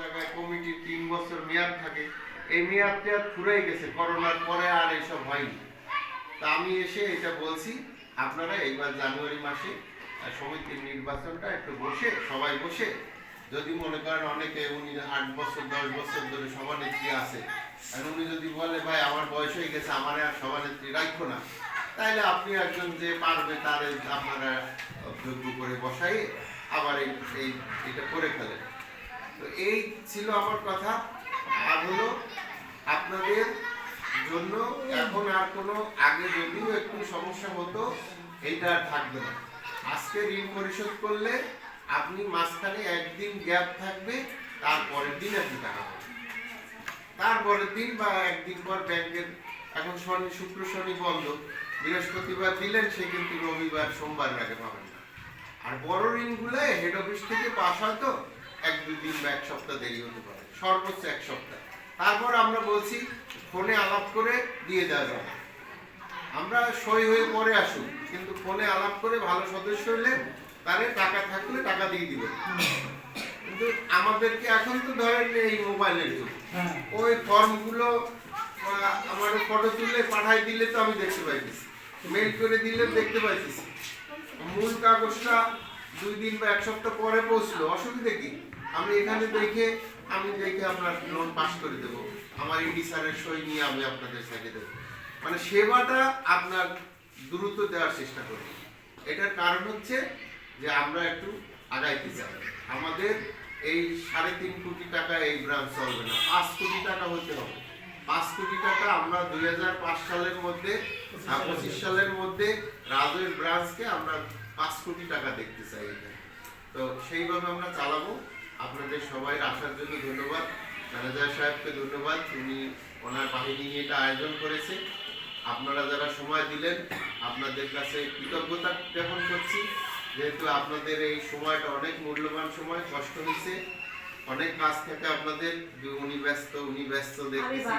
জায়গায় যদি মনে করেন অনেকে উনি আট বছর, দশ বছর ধরে সভানেত্রী আছে, আর উনি যদি বলে, ভাই, আমার বয়স হয়ে গেছে, আমার আর সভানেত্রী রাখব না, তাহলে আপনি একজন যে পারবে তার আপনারা যোগ্য করে বসাই আবার এই, এটা করে ফেলেন। তো এই ছিল আমার কথা। হলো, আপনাদের জন্য এখন আর কোনো আগে যদিও একটু সমস্যা হতো, এইটা থাকবে না। আজকে ঋণ পরিশোধ করলে আপনি মাঝখানে একদিন গ্যাপ থাকবে, তারপরের দিন আপনি টাকা পাবেন। তারপরের দিন বা একদিন পর ব্যাংকের, এখন শনি, শুক্র, শনি বন্ধ, বৃহস্পতিবার দিলেন সে কিন্তু রবিবার, সোমবার আগে পাবেন না। আর বড় ঋণগুলো হেড অফিস থেকে পাস হয় তো? এক দুই দিন বা এক সপ্তাহ দেরি হতে পারে। সর্বোচ্চ এক সপ্তাহ। তারপর আমরা বলছি ফোনে আলাপ করে দিয়ে দেওয়া যাবে। আমরা সই হয়ে পরে আসুন কিন্তু ফোনে আলাপ করে ভালো সদস্য হলে তারে টাকা থাকলে টাকা দিয়ে দিবেন। কিন্তু আমাদেরকে এখন তো ধরেন এই মোবাইলের যুগ। হ্যাঁ। ওই ফর্মগুলো আমার ফটো তুলে পাঠাই দিলে তো আমি দেখতে পাইতেছি। মেল করে দিলে দেখতে পাইতেছি। মূল কাগজটা দুই দিন বা এক সপ্তাহ পরে পৌঁছলো, অসুবিধা কি? আমি এখানে দেখে, আমি দেখে আপনার লোন পাস করে দেবো। আমার ইডি স্যারের সই নিয়ে আমি আপনাদের সাথে দেবো। মানে সেবাটা আপনার দ্রুত দেওয়ার চেষ্টা করি এটার কারণ হচ্ছে যে আমরা একটু আগাইতে চাই। আমাদের এই সাড়ে তিন কোটি টাকা এই ব্রাঞ্চ চলবে না। পাঁচ কোটি টাকা হতে হবে। পাঁচ কোটি টাকা আমরা দুই হাজার পাঁচ সালের মধ্যে পঁচিশ সালের মধ্যে রাজের ব্রাঞ্চকে আমরা পাঁচ কোটি টাকা দেখতে চাই তো সেইভাবে আমরা চালাবো। আপনাদের সবাই আসার জন্য ধন্যবাদ। ম্যানেজার সাহেবকে ধন্যবাদ। উনি ওনার বাহিনী নিয়ে এটা আয়োজন করেছে। আপনারা যারা সময় দিলেন আপনাদের কাছে কৃতজ্ঞতা জ্ঞাপন করছি। যেহেতু আপনাদের এই সময়টা অনেক মূল্যবান সময় কষ্ট হয়েছে। অনেক কাজ থাকে আপনাদের। উনি ব্যস্ত উনি ব্যস্ত দেখতেছি।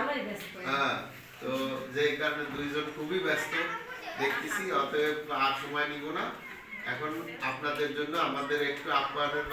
হ্যাঁ তো যে কারণে দুইজন খুবই ব্যস্ত দেখতেছি অতএব আর সময় নিব না। এখন আপনাদের জন্য আমাদের একটু আপ্যায়নের